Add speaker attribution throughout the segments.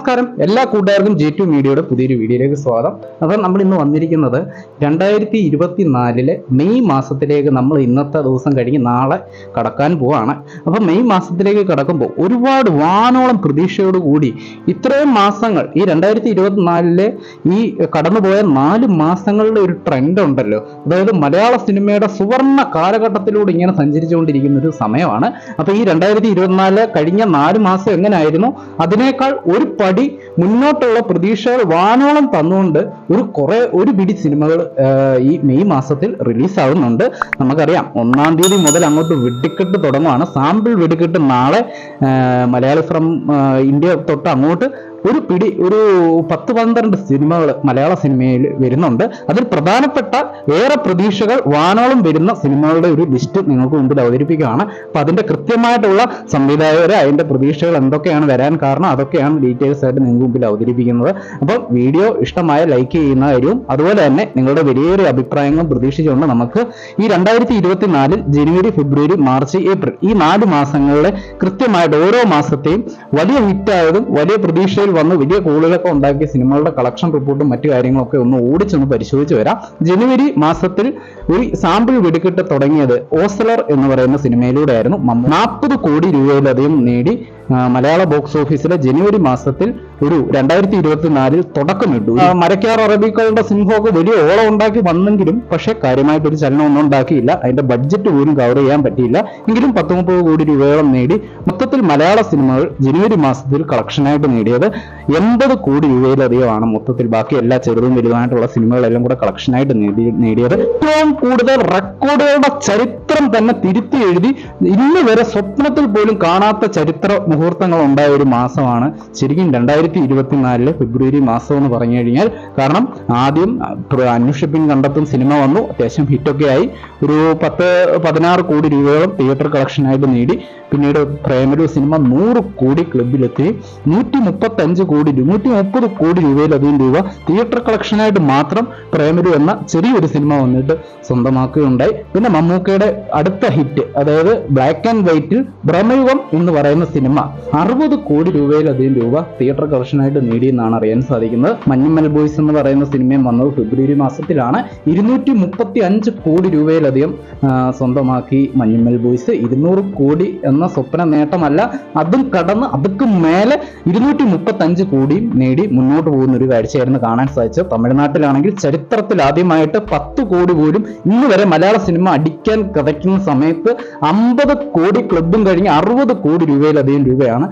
Speaker 1: നമസ്കാരം. എല്ലാ കൂട്ടുകാർക്കും ജെ ടു മീഡിയയുടെ പുതിയൊരു വീഡിയോയിലേക്ക് സ്വാഗതം. അപ്പോൾ നമ്മൾ ഇന്ന് വന്നിരിക്കുന്നത് രണ്ടായിരത്തി ഇരുപത്തി നാലിലെ മെയ് മാസത്തിലേക്ക് നമ്മൾ ഇന്നത്തെ ദിവസം കഴിഞ്ഞ് നാളെ കടക്കാൻ പോവാണ്. അപ്പോൾ മെയ് മാസത്തിലേക്ക് കടക്കുമ്പോൾ ഒരുപാട് വാനോളം പ്രതീക്ഷയോടുകൂടി ഇത്രയും മാസങ്ങൾ ഈ രണ്ടായിരത്തി ഇരുപത്തിനാലിലെ ഈ കടന്നുപോയ നാല് മാസങ്ങളുടെ ഒരു ട്രെൻഡ് ഉണ്ടല്ലോ. അതായത് മലയാള സിനിമയുടെ സുവർണ കാലഘട്ടത്തിലൂടെ ഇങ്ങനെ സഞ്ചരിച്ചുകൊണ്ടിരിക്കുന്ന ഒരു സമയമാണ്. അപ്പോൾ ഈ രണ്ടായിരത്തി ഇരുപത്തിനാല് കഴിഞ്ഞ നാല് മാസം എങ്ങനെയായിരുന്നു? അതിനേക്കാൾ ഒരു പടി മുന്നോട്ടുള്ള പ്രതീക്ഷകൾ വാനോളം തന്നുകൊണ്ട് ഒരു കുറെ ഒരു പിടി സിനിമകൾ ഈ മെയ് മാസത്തിൽ റിലീസ് ആവുന്നുണ്ട് നമുക്കറിയാം ഒന്നാം തീയതി മുതൽ അങ്ങോട്ട് വെടിക്കെട്ട് തുടങ്ങുവാണ്. സാമ്പിൾ വെടിക്കെട്ട് നാളെ മലയാളി ഫ്രം ഇന്ത്യ തൊട്ട് അങ്ങോട്ട് ഒരു പിടി ഒരു പത്ത് പന്ത്രണ്ട് സിനിമകൾ മലയാള സിനിമയിൽ വരുന്നുണ്ട്. അതിൽ പ്രധാനപ്പെട്ട ഏറെ പ്രതീക്ഷകൾ വാനോളം വരുന്ന സിനിമകളുടെ ഒരു ലിസ്റ്റ് നിങ്ങൾക്ക് മുമ്പിൽ അവതരിപ്പിക്കുകയാണ്. അപ്പൊ അതിന്റെ കൃത്യമായിട്ടുള്ള സംവിധായകരെ അതിന്റെ പ്രതീക്ഷകൾ എന്തൊക്കെയാണ് വരാൻ കാരണം അതൊക്കെയാണ് ഡീറ്റെയിൽസ് ആയിട്ട് നിങ്ങൾക്ക് മുമ്പിൽ അവതരിപ്പിക്കുന്നത്. അപ്പോൾ വീഡിയോ ഇഷ്ടമായ ലൈക്ക് ചെയ്യുന്ന കാര്യവും അതുപോലെ തന്നെ നിങ്ങളുടെ വലിയൊരു അഭിപ്രായങ്ങളും പ്രതീക്ഷിച്ചുകൊണ്ട് നമുക്ക് ഈ രണ്ടായിരത്തി ഇരുപത്തിനാലിൽ ജനുവരി ഫെബ്രുവരി മാർച്ച് ഏപ്രിൽ ഈ നാല് മാസങ്ങളിലെ കൃത്യമായിട്ട് ഓരോ മാസത്തെയും വലിയ ഹിറ്റായതും വലിയ പ്രതീക്ഷയിൽ വന്ന് വലിയ കോളുകളൊക്കെ ഉണ്ടാക്കിയ സിനിമകളുടെ കളക്ഷൻ റിപ്പോർട്ടും മറ്റു കാര്യങ്ങളൊക്കെ ഒന്ന് ഓടിച്ചൊന്ന് പരിശോധിച്ച് വരാം. ജനുവരി മാസത്തിൽ ഒരു സാമ്പിൾ വെടിക്കെട്ട് തുടങ്ങിയത് ഓസ്ലർ എന്ന് പറയുന്ന സിനിമയിലൂടെയായിരുന്നു. നാൽപ്പത് കോടി രൂപയിലധികം നേടി മലയാള ബോക്സ് ഓഫീസിലെ ജനുവരി മാസത്തിൽ ഒരു രണ്ടായിരത്തി ഇരുപത്തിനാലിൽ തുടക്കമിട്ടു മരക്കാർ അറബിക്കളുടെ സിംഹമൊക്കെ വലിയ ഓളം ഉണ്ടാക്കി വന്നെങ്കിലും പക്ഷേ കാര്യമായിട്ടൊരു ചലനം ഒന്നും ഉണ്ടാക്കിയില്ല. അതിന്റെ ബഡ്ജറ്റ് പോലും കവർ ചെയ്യാൻ പറ്റിയില്ല. എങ്കിലും പത്ത് മുപ്പത് കോടി രൂപയോളം നേടി. മൊത്തത്തിൽ മലയാള സിനിമകൾ ജനുവരി മാസത്തിൽ കളക്ഷനായിട്ട് നേടിയത് എൺപത് കോടി രൂപയിലധികമാണ് മൊത്തത്തിൽ ബാക്കി എല്ലാ ചെറുതും വലുതുമായിട്ടുള്ള സിനിമകളെല്ലാം കൂടെ കളക്ഷനായിട്ട് നേടി നേടിയത്. ഏറ്റവും കൂടുതൽ റെക്കോർഡുകളുടെ ചരിത്രം തന്നെ തിരുത്തി എഴുതി ഇന്ന് വരെ സ്വപ്നത്തിൽ പോലും കാണാത്ത ചരിത്ര മുഹൂർത്തങ്ങൾ ഉണ്ടായ ഒരു മാസമാണ്. ശരിക്കും രണ്ടായിരത്തി ഇരുപത്തിനാലിലെ ഫെബ്രുവരി മാസം എന്ന് പറഞ്ഞു കഴിഞ്ഞാൽ കാരണം ആദ്യം അന്വേഷിപ്പിംഗ് കണ്ടെത്തും സിനിമ വന്നു അത്യാവശ്യം ഹിറ്റൊക്കെ ആയി. ഒരു പത്ത് പതിനാറ് കോടി രൂപയോളം തിയേറ്റർ കളക്ഷനായിട്ട് നേടി. പിന്നീട് പ്രേമലു സിനിമ നൂറ് കോടി ക്ലബിലെത്തി നൂറ്റി മുപ്പത്തി അഞ്ച് കോടി നൂറ്റി മുപ്പത് കോടി രൂപയിലധികം രൂപ തിയേറ്റർ കളക്ഷനായിട്ട് മാത്രം പ്രേമലു എന്ന ചെറിയൊരു സിനിമ വന്നിട്ട് സ്വന്തമാക്കുകയുണ്ടായി. പിന്നെ മമ്മൂക്കയുടെ അടുത്ത ഹിറ്റ് അതായത് ബ്ലാക്ക് ആൻഡ് വൈറ്റിൽ ഭ്രമയുഗം എന്ന് പറയുന്ന സിനിമ അറുപത് കോടി രൂപയിലധികം രൂപ തിയേറ്റർ കളക്ഷനായിട്ട് നേടിയെന്നാണ് അറിയാൻ സാധിക്കുന്നത്. മഞ്ഞമ്മൽ ബോയ്സ് എന്ന് പറയുന്ന സിനിമയും വന്നത് ഫെബ്രുവരി മാസത്തിലാണ്. ഇരുന്നൂറ്റി മുപ്പത്തി അഞ്ച് കോടി രൂപയിലധികം സ്വന്തമാക്കി മഞ്ഞമ്മൽ ബോയ്സ്. ഇരുന്നൂറ് കോടി എന്ന സ്വപ്ന നേട്ടമല്ല അതും കടന്ന് അതുക്ക് മേലെ ഇരുന്നൂറ്റി മുപ്പത്തി അഞ്ച് കോടിയും നേടി മുന്നോട്ട് പോകുന്ന ഒരു കാഴ്ചയായിരുന്നു കാണാൻ സാധിച്ചത്. തമിഴ്നാട്ടിലാണെങ്കിൽ ചരിത്രത്തിൽ ആദ്യമായിട്ട് പത്ത് കോടി പോലും ഇന്ന് വരെ മലയാള സിനിമ അടിക്കാൻ കഥയ്ക്കുന്ന സമയത്ത് അമ്പത് കോടി ക്ലബും കഴിഞ്ഞ് അറുപത് കോടി രൂപയിലധികം രൂപയാണ്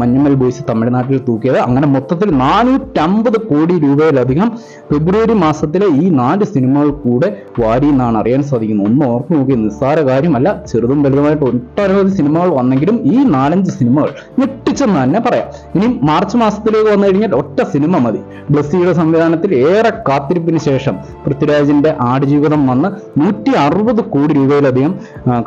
Speaker 1: മഞ്ഞുമൽ ബോയ്സ് തമിഴ്നാട്ടിൽ തൂക്കിയത്. അങ്ങനെ മൊത്തത്തിൽ നാനൂറ്റമ്പത് കോടി രൂപയിലധികം ഫെബ്രുവരി മാസത്തിലെ ഈ നാല് സിനിമകൾ കൂടെ വാരി എന്നാണ് അറിയാൻ സാധിക്കുന്നത്. ഒന്ന് ഓർത്ത് നോക്കി നിസ്സാര കാര്യമല്ല ചെറുതും വലുതുമായിട്ട് ഒട്ടനവധി സിനിമകൾ വന്നെങ്കിലും ഈ നാലഞ്ച് സിനിമകൾ ഞെട്ടിച്ചെന്ന് തന്നെ പറയാം. ഇനി മാർച്ച് മാസത്തിലേക്ക് വന്നു കഴിഞ്ഞാൽ ഒറ്റ സിനിമ മതി. ബ്ലസ്സിയുടെ സംവിധാനത്തിൽ ഏറെ കാത്തിരിപ്പിന് ശേഷം പൃഥ്വിരാജിന്റെ ആടുജീവിതം വന്ന് നൂറ്റി അറുപത് കോടി രൂപയിലധികം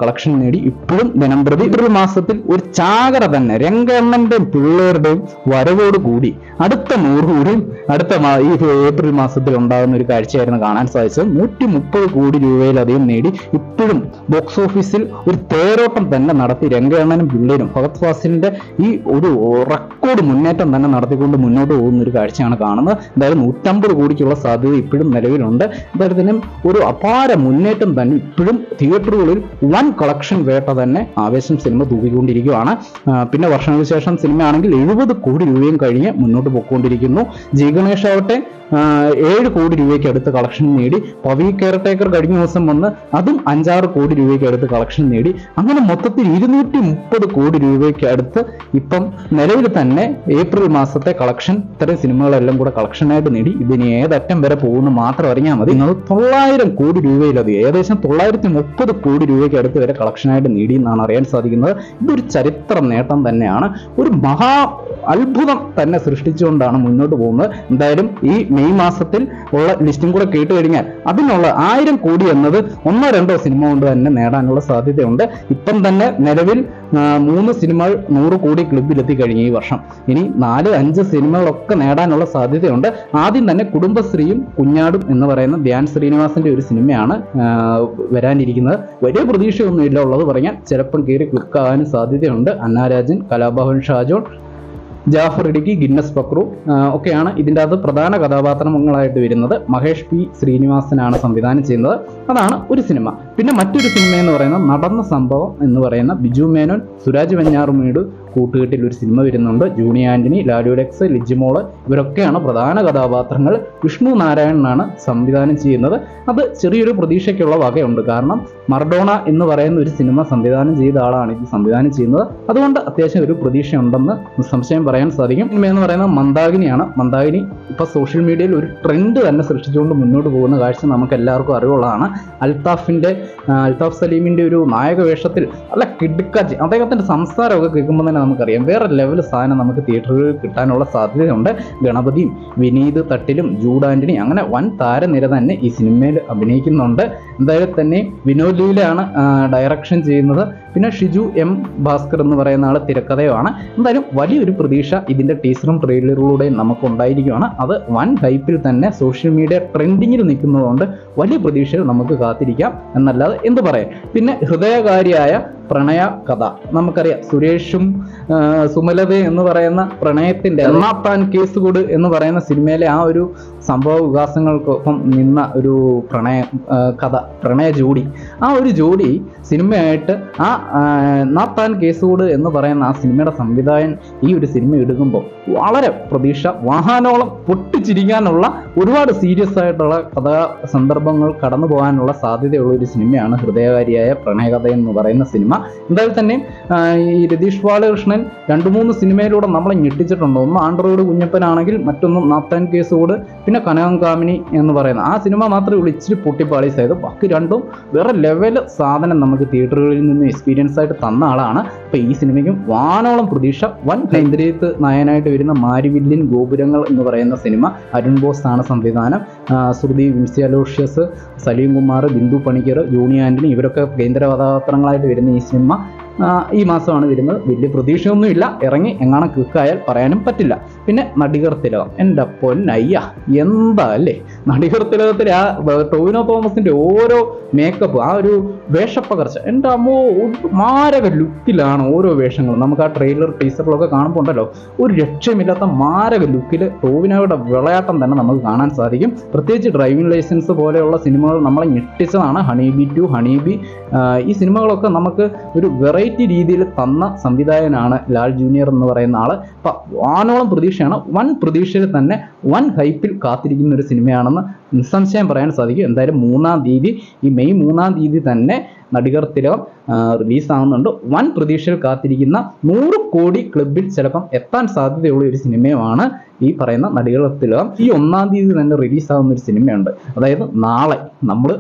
Speaker 1: കളക്ഷൻ നേടി. ഇപ്പോഴും ദിനം പ്രതി ഏപ്രിൽ മാസത്തിൽ ഒരു ചാകര തന്നെ രംഗണ്ണന്റെയും പിള്ളേരുടെയും വരവോട് കൂടി അടുത്ത നൂറ് കോടിയും അടുത്ത ഈ ഏപ്രിൽ മാസത്തിൽ ഉണ്ടാകുന്ന ഒരു കാഴ്ചയായിരുന്നു കാണാൻ സാധിച്ചത്. നൂറ്റി മുപ്പത് കോടി രൂപയിലധികം നേടി. ഇപ്പോഴും ബോക്സ് ഓഫീസിൽ ഒരു തേരോട്ടം തന്നെ നടത്തി രംഗണ്ണനും പിള്ളേരും ഭഗത് ഫാസിലിന്റെ ഈ ഒരു റെക്കോർഡ് മുന്നേറ്റം തന്നെ നടത്തിക്കൊണ്ട് മുന്നോട്ട് പോകുന്ന ഒരു കാഴ്ചയാണ് കാണുന്നത്. എന്തായാലും നൂറ്റമ്പത് കോടിക്കുള്ള സാധ്യത ഇപ്പോഴും നിലവിലുണ്ട്. എന്തായാലും ഒരു അപാര മുന്നേറ്റം തന്നെ ഇപ്പോഴും തിയേറ്ററുകളിൽ വൻ കളക്ഷൻ വേട്ട തന്നെ ആവേശം സിനിമ തൂക്കിക്കൊണ്ടിരിക്കുകയാണ് പിന്നെ വർഷങ്ങൾക്ക് ശേഷം സിനിമയാണെങ്കിൽ എഴുപത് കോടി രൂപയും കഴിഞ്ഞ് മുന്നോട്ട് പോയിക്കൊണ്ടിരിക്കുന്നു. ജി ഗണേഷ് ആവട്ടെ ഏഴ് കോടി രൂപയ്ക്ക് അടുത്ത് കളക്ഷൻ നേടി. പവി കെയർടേക്കർ കഴിഞ്ഞ ദിവസം വന്ന് അതും അഞ്ചാറ് കോടി രൂപയ്ക്ക് അടുത്ത് കളക്ഷൻ നേടി. അങ്ങനെ മൊത്തത്തിൽ ഇരുന്നൂറ്റി മുപ്പത് കോടി രൂപയ്ക്ക് അടുത്ത് ഇപ്പം നിലവിൽ തന്നെ ഏപ്രിൽ മാസത്തെ കളക്ഷൻ ഇത്തരം സിനിമകളെല്ലാം കൂടെ കളക്ഷനായിട്ട് നേടി. ഇതിന് ഏതറ്റം വരെ പോകുന്നു മാത്രം അറിഞ്ഞാൽ മതി. നിങ്ങൾ തൊള്ളായിരം കോടി രൂപയിലധികം ഏകദേശം തൊള്ളായിരത്തി മുപ്പത് കോടി രൂപയ്ക്ക് അടുത്ത് വരെ കളക്ഷനായിട്ട് നേടി എന്നാണ് അറിയാൻ സാധിക്കുന്നത്. ഇതൊരു ചരിത്ര നേട്ടം തന്നെയാണ്. ഒരു മഹാ അത്ഭുതം തന്നെ സൃഷ്ടിച്ചുകൊണ്ടാണ് മുന്നോട്ട് പോകുന്നത്. എന്തായാലും ഈ മെയ് മാസത്തിൽ ഉള്ള ലിസ്റ്റും കൂടെ കേട്ട് കഴിഞ്ഞാൽ അതിനുള്ള ആയിരം കോടി എന്നത് ഒന്നോ രണ്ടോ സിനിമ കൊണ്ട് തന്നെ നേടാനുള്ള സാധ്യതയുണ്ട്. ഇപ്പം തന്നെ നിലവിൽ മൂന്ന് സിനിമകൾ നൂറ് കോടി ക്ലബിലെത്തി കഴിഞ്ഞു ഈ വർഷം. ഇനി നാല് അഞ്ച് സിനിമകളൊക്കെ നേടാനുള്ള സാധ്യതയുണ്ട്. ആദ്യം തന്നെ കുടുംബശ്രീയും കുഞ്ഞാടും എന്ന് പറയുന്ന ധ്യാൻ ശ്രീനിവാസന്റെ ഒരു സിനിമയാണ് വരാനിരിക്കുന്നത്. വലിയ പ്രതീക്ഷയൊന്നുമില്ല ഉള്ളത് പറഞ്ഞാൽ ചിലപ്പം കയറി ക്ലിക്കാകാനും സാധ്യതയുണ്ട്. അന്നാരാജൻ കലാഭവൻ ഷാജോൺ ജാഫർ ഇടുക്കി ഗിന്നസ് പക്രു ഒക്കെയാണ് ഇതിന്റെ അകത്ത് പ്രധാന കഥാപാത്രങ്ങളായിട്ട് വരുന്നത്. മഹേഷ് പി ശ്രീനിവാസനാണ് സംവിധാനം ചെയ്യുന്നത്. അതാണ് ഒരു സിനിമ. പിന്നെ മറ്റൊരു സിനിമ എന്ന് പറയുന്ന നടന്ന സംഭവം എന്ന് പറയുന്ന ബിജു മേനോൻ സുരാജ് വെഞ്ഞാറുമീട് കൂട്ടുകെട്ടിൽ ഒരു സിനിമ വരുന്നുണ്ട്. ജൂണി ആന്റണി ലാലു ലെക്സ് ലിജിമോൾ ഇവരൊക്കെയാണ് പ്രധാന കഥാപാത്രങ്ങൾ. വിഷ്ണു നാരായണനാണ് സംവിധാനം ചെയ്യുന്നത്. അത് ചെറിയൊരു പ്രതീക്ഷയ്ക്കുള്ള വകയുണ്ട്. കാരണം മർഡോണ എന്ന് പറയുന്ന ഒരു സിനിമ സംവിധാനം ചെയ്ത ആളാണ് ഇത് സംവിധാനം ചെയ്യുന്നത്. അതുകൊണ്ട് അത്യാവശ്യം ഒരു പ്രതീക്ഷ സംശയം പറയാൻ സാധിക്കും. സിനിമ എന്ന് പറയുന്നത് മന്ദാകിനിയാണ്. മന്ദാകിനി ഇപ്പൊ സോഷ്യൽ മീഡിയയിൽ ഒരു ട്രെൻഡ് തന്നെ സൃഷ്ടിച്ചുകൊണ്ട് മുന്നോട്ട് പോകുന്ന കാഴ്ച നമുക്ക് എല്ലാവർക്കും അറിവുള്ളതാണ്. അൽത്താഫിന്റെ ആ, സലീമിന്റെ ഒരു നായക വേഷത്തിൽ നല്ല കിടുക്കാച്ചി അദ്ദേഹത്തിന്റെ സംസാരമൊക്കെ കേൾക്കുമ്പോൾ തന്നെ നമുക്കറിയാം വേറെ ലെവൽ സാധനം നമുക്ക് തിയേറ്ററുകളിൽ കിട്ടാനുള്ള സാധ്യതയുണ്ട്. ഗണപതിയും വിനീത് തട്ടിലും ജൂഡ് ആന്റണി അങ്ങനെ വൻ താരനിര തന്നെ ഈ സിനിമയിൽ അഭിനയിക്കുന്നുണ്ട്. എന്തായാലും തന്നെ വിനോദ് ലീലാണ് ഡയറക്ഷൻ ചെയ്യുന്നത്. പിന്നെ ഷിജു എം ഭാസ്കർ എന്ന് പറയുന്ന ആൾ തിരക്കഥയുമാണ്. എന്തായാലും വലിയൊരു പ്രതീക്ഷ ഇതിന്റെ ടീസറും ട്രെയിലറിലൂടെയും നമുക്ക് ഉണ്ടായിരിക്കുകയാണ് അത് വൻ ഹൈപ്പിൽ തന്നെ സോഷ്യൽ മീഡിയ ട്രെൻഡിങ്ങിൽ നിൽക്കുന്നതുകൊണ്ട് വലിയ പ്രതീക്ഷകൾ നമുക്ക് കാത്തിരിക്കാം. എന്നല്ലാതെ എന്ത് പറയാം? പിന്നെ ഹൃദയകാരിയായ പ്രണയ കഥ നമുക്കറിയാം സുരേഷും ആ, സുമലതയും എന്ന് പറയുന്ന പ്രണയത്തിന്റെ എണ്ണാത്താൻ കേസ് കൂട് എന്ന് പറയുന്ന സിനിമയിലെ ആ ഒരു സംഭവ വികാസങ്ങൾക്കൊപ്പം നിന്ന ഒരു പ്രണയ കഥ പ്രണയ ജോഡി. ആ ഒരു ജോഡി സിനിമയായിട്ട് ആ ആ, നാത്താൻ കേസുകൂട് എന്ന് പറയുന്ന ആ സിനിമയുടെ സംവിധായകൻ ഈ ഒരു സിനിമ എടുക്കുമ്പോൾ വളരെ പ്രതീക്ഷ വാഹനോളം പൊട്ടിച്ചിരിക്കാനുള്ള ഒരുപാട് സീരിയസ് ആയിട്ടുള്ള കഥാ സന്ദർഭങ്ങൾ കടന്നു പോകാനുള്ള സാധ്യതയുള്ള ഒരു സിനിമയാണ് ഹൃദയകാരിയായ പ്രണയകഥ എന്ന് പറയുന്ന സിനിമ. എന്തായാലും തന്നെ ഈ രതീഷ് ബാലകൃഷ്ണൻ രണ്ട് മൂന്ന് സിനിമയിലൂടെ നമ്മളെ ഞെട്ടിച്ചിട്ടുണ്ട്. ഒന്ന് ആൻഡ്രോയിഡ് കുഞ്ഞപ്പനാണെങ്കിൽ മറ്റൊന്ന് നാത്താൻ കേസോട് പിന്നെ കനകം കാമിനി എന്ന് പറയുന്ന. ആ സിനിമ മാത്രമേ ഉള്ളൂ ഇച്ചിരി പൊട്ടിപ്പാളീസായത് ബാക്കി രണ്ടും വേറെ ലെവൽ സാധനം നമുക്ക് തിയേറ്ററുകളിൽ നിന്ന് എക്സ്പീരിയൻസ് ആയിട്ട് തന്ന ആളാണ്. അപ്പൊ ഈ സിനിമയ്ക്കും വാനോളം പ്രതീക്ഷ. വൻ കേന്ദ്രീയത്ത് നയനായിട്ട് വരുന്ന മാരിവില്ലിൻ ഗോപുരങ്ങൾ എന്ന് പറയുന്ന സിനിമ. അരുൺ ബോസ് ആണ് സംവിധാനം. ശ്രുതി വിൻസി അലോഷ്യസ് സലീം കുമാർ ബിന്ദു പണിക്കർ ജൂണി ആന്റണി ഇവരൊക്കെ കേന്ദ്ര കഥാപാത്രങ്ങളായിട്ട് വരുന്ന ഈ സിനിമ. ഈ മാസമാണ് വരുന്നത്. വലിയ പ്രതീക്ഷയൊന്നുമില്ല. ഇറങ്ങി എങ്ങാണ് ക്ലിക്കായാൽ പറയാനും പറ്റില്ല. പിന്നെ നടികർ തിലകം. എന്റെ പൊന്നയ്യ എന്താ അല്ലേ? നടികർ തിലകത്തിലെ ആ ടോവിനോ തോമസിന്റെ ഓരോ മേക്കപ്പ് ആ ഒരു വേഷപ്പകർച്ച. എന്റെ അമ്മോ മാരക ലുക്കിലാണ് ഓരോ വേഷങ്ങളും. നമുക്ക് ആ ട്രെയിലർ ടീസറിലൊക്കെ കാണുമ്പോൾ ഉണ്ടല്ലോ. ഒരു രക്ഷമില്ലാത്ത മാരക ലുക്കിൽ ടോവിനോയുടെ വിളയാട്ടം തന്നെ നമുക്ക് കാണാൻ സാധിക്കും. പ്രത്യേകിച്ച് ഡ്രൈവിംഗ് ലൈസൻസ് പോലെയുള്ള സിനിമകൾ നമ്മളെ ഞെട്ടിച്ചതാണ്. Honey Bee two Honey Bee ഈ സിനിമകളൊക്കെ നമുക്ക് ഒരു വെറൈറ്റി രീതിയിൽ തന്ന സംവിധായകനാണ് ലാൽ ജൂനിയർ എന്ന് പറയുന്ന ആൾ അപ്പൊ വാനോളം പ്രതീക്ഷയാണ്. വൻ പ്രതീക്ഷയിൽ തന്നെ വൻ ഹൈപ്പിൽ കാത്തിരിക്കുന്ന ഒരു സിനിമയാണെന്ന് നിസ്സംശയം പറയാൻ സാധിക്കും. എന്തായാലും മൂന്നാം തീയതി ഈ മെയ് മൂന്നാം തീയതി തന്നെ നടികർ തിലകം റിലീസാകുന്നുണ്ട് വൻ പ്രതീക്ഷയിൽ കാത്തിരിക്കുന്ന നൂറ് കോടി ക്ലബിൽ ചിലപ്പം എത്താൻ സാധ്യതയുള്ള ഒരു സിനിമയുമാണ് ഈ പറയുന്ന നടികർ തിലകം. ഈ ഒന്നാം തീയതി തന്നെ റിലീസാകുന്ന ഒരു സിനിമയുണ്ട്. അതായത് നാളെ നമ്മൾ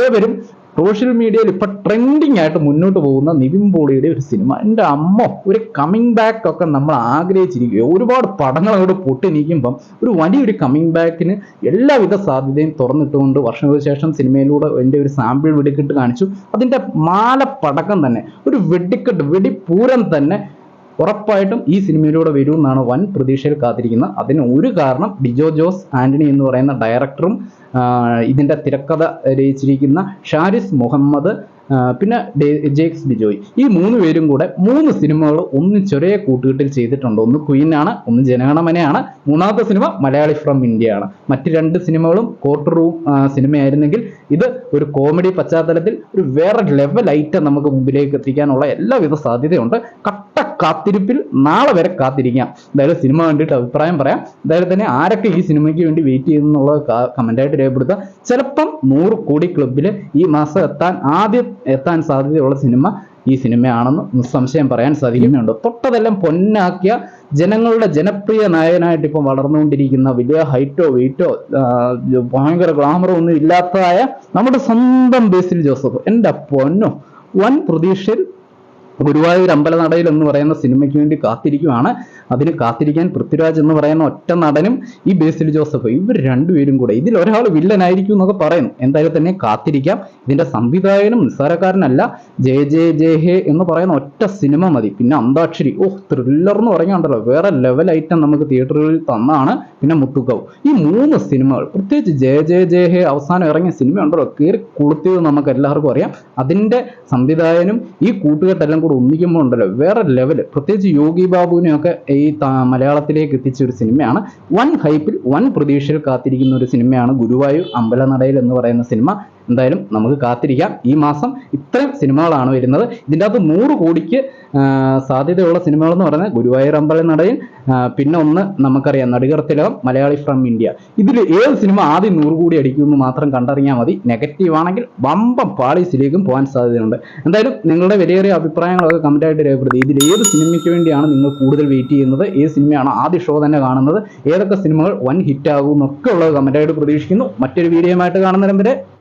Speaker 1: ഏവരും സോഷ്യൽ മീഡിയയിൽ ഇപ്പൊ ട്രെൻഡിങ് ആയിട്ട് മുന്നോട്ട് പോകുന്ന നിവിൻ പോളിയുടെ ഒരു സിനിമ. എന്റെ അമ്മ ഒരു കമ്മിങ് ബാക്ക് ഒക്കെ നമ്മൾ ആഗ്രഹിച്ചിരിക്കുക ഒരുപാട് പടങ്ങൾ അങ്ങോട്ട് പൊട്ടി നീക്കുമ്പം ഒരു വലിയൊരു കമ്മിങ് ബാക്കിന് എല്ലാവിധ സാധ്യതയും തുറന്നിട്ടുകൊണ്ട് വർഷങ്ങൾക്ക് ശേഷം സിനിമയിലൂടെ എന്റെ ഒരു സാമ്പിൾ വെടിക്കെട്ട് കാണിച്ചു. അതിന്റെ മാല പടക്കം തന്നെ ഒരു വെടിക്കെട്ട് വെടിപ്പൂരം തന്നെ ഉറപ്പായിട്ടും ഈ സിനിമയിലൂടെ വരും എന്നാണ് വൻ പ്രതീക്ഷയിൽ കാത്തിരിക്കുന്നത്. അതിന് ഒരു കാരണം ഡിജോ ജോസ് ആന്റണി എന്ന് പറയുന്ന ഡയറക്ടറും ഇതിന്റെ തിരക്കഥ രചിച്ചിരിക്കുന്ന ഷാരിസ് മുഹമ്മദ് പിന്നെ ജേക്സ് ബിജോയ്. ഈ മൂന്ന് പേരും കൂടെ മൂന്ന് സിനിമകൾ ഒന്ന് ചെറിയ കൂട്ടുകെട്ടിൽ ചെയ്തിട്ടുണ്ട്. ഒന്ന് ക്വീനാണ് ഒന്ന് ജനഗണമനയാണ്. മൂന്നാമത്തെ സിനിമ മലയാളി ഫ്രം ഇന്ത്യ ആണ് മറ്റ് രണ്ട് സിനിമകളും ക്വാർട്ടർ റൂം സിനിമയായിരുന്നെങ്കിൽ ഇത് ഒരു കോമഡി പശ്ചാത്തലത്തിൽ ഒരു വേറെ ലെവൽ ഐറ്റം നമുക്ക് മുമ്പിലേക്ക് എത്തിക്കാനുള്ള എല്ലാവിധ സാധ്യതയുണ്ട്. കട്ട കാത്തിരിപ്പിൽ നാളെ വരെ കാത്തിരിക്കാം. എന്തായാലും സിനിമ കണ്ടിട്ട് അഭിപ്രായം പറയാം. എന്തായാലും തന്നെ ആരൊക്കെ ഈ സിനിമയ്ക്ക് വേണ്ടി വെയിറ്റ് ചെയ്യുന്നുള്ളത് കമന്റായിട്ട് രേഖപ്പെടുത്തുക. ചിലപ്പം നൂറ് കോടി ക്ലബിൽ ഈ മാസം എത്താൻ ആദ്യം എത്താൻ സാധ്യതയുള്ള സിനിമ ഈ സിനിമയാണെന്ന് നിസ്സംശയം പറയാൻ സാധിക്കുന്നുണ്ട്. തൊട്ടതെല്ലാം പൊന്നാക്കിയ ജനങ്ങളുടെ ജനപ്രിയ നായകനായിട്ട് ഇപ്പം വളർന്നുകൊണ്ടിരിക്കുന്ന വലിയ ഹൈറ്റോ വെയിറ്റോ ഭയങ്കര ഗ്ലാമറോ ഒന്നും ഇല്ലാത്തതായ നമ്മുടെ സ്വന്തം ബേസിൽ ജോസഫ്. എന്റെ പൊന്നോ വൻ പ്രതീക്ഷയിൽ ഗുരുവായൂർ അമ്പലനടയിൽ എന്ന് പറയുന്ന സിനിമയ്ക്ക് വേണ്ടി കാത്തിരിക്കുകയാണ് അതിന് കാത്തിരിക്കാൻ പൃഥ്വിരാജ് എന്ന് പറയുന്ന ഒറ്റ നടനും ഈ ബേസിൽ ജോസഫ് ഇവർ രണ്ടുപേരും കൂടെ. ഇതിൽ ഒരാൾ വില്ലനായിരിക്കും എന്നൊക്കെ പറയുന്നു. എന്തായാലും തന്നെ കാത്തിരിക്കാം. ഇതിന്റെ സംവിധായകനും നിസ്സാരക്കാരനല്ല ജയ ജയ ജയ ഹേ എന്ന് പറയുന്ന ഒറ്റ സിനിമ മതി. പിന്നെ അന്താക്ഷരി. ഓ ത്രില്ലർ എന്ന് പറയുന്നുണ്ടല്ലോ വേറെ ലെവൽ ഐറ്റം നമുക്ക് തിയേറ്ററുകളിൽ തന്നാണ്. പിന്നെ മുത്തുക്കവ് ഈ മൂന്ന് സിനിമകൾ പ്രത്യേകിച്ച് ജയ ജയ ജയ ഹേ അവസാനം ഇറങ്ങിയ സിനിമ ഉണ്ടല്ലോ കീറി കൊളുത്തിയത് നമുക്ക് എല്ലാവർക്കും അറിയാം. അതിന്റെ സംവിധായകനും ഈ കൂട്ടുകെട്ടെല്ലാം കൂടെ ഒന്നിക്കുമ്പോൾ ഉണ്ടല്ലോ. വേറെ ലെവൽ പ്രത്യേകിച്ച് യോഗി ബാബുവിനെയൊക്കെ ഈ മലയാളത്തിലേക്ക് എത്തിച്ച ഒരു സിനിമയാണ്. വൻ ഹൈപ്പിൽ വൻ പ്രതീക്ഷയിൽ കാത്തിരിക്കുന്ന ഒരു സിനിമയാണ് ഗുരുവായൂർ അമ്പലനടയിൽ എന്ന് പറയുന്ന സിനിമ. എന്തായാലും നമുക്ക് കാത്തിരിക്കാം. ഈ മാസം ഇത്രയും സിനിമകളാണ് വരുന്നത്. ഇതിന്റെ അകത്ത് നൂറ് കോടിക്ക് സാധ്യതയുള്ള സിനിമകളെന്ന് പറഞ്ഞാൽ ഗുരുവായൂർ അമ്പലം നടയിൽ പിന്നെ ഒന്ന് നമുക്കറിയാം നടികർ തിലകം മലയാളി ഫ്രം ഇന്ത്യ. ഇതിൽ ഏത് സിനിമ ആദ്യം നൂറ് കോടി അടിക്കുമെന്ന് മാത്രം കണ്ടറിഞ്ഞാൽ മതി. നെഗറ്റീവ് ആണെങ്കിൽ വമ്പം പാളീസിലേക്കും പോകാൻ സാധ്യതയുണ്ട്. എന്തായാലും നിങ്ങളുടെ വലിയ അഭിപ്രായങ്ങളൊക്കെ കമന്റായിട്ട് രേഖപ്പെടുത്തി. ഇതിൽ ഏത് സിനിമയ്ക്ക് വേണ്ടിയാണ് നിങ്ങൾ കൂടുതൽ വെയിറ്റ് ചെയ്യുന്നത്? ഏത് സിനിമയാണ് ആദ്യ ഷോ തന്നെ കാണുന്നത്? ഏതൊക്കെ സിനിമകൾ വൻ ഹിറ്റ് എന്നൊക്കെ ഉള്ളത് കമന്റായിട്ട് പ്രതീക്ഷിക്കുന്നു. മറ്റൊരു വീഡിയോയുമായിട്ട് കാണുന്നതിന് വരെ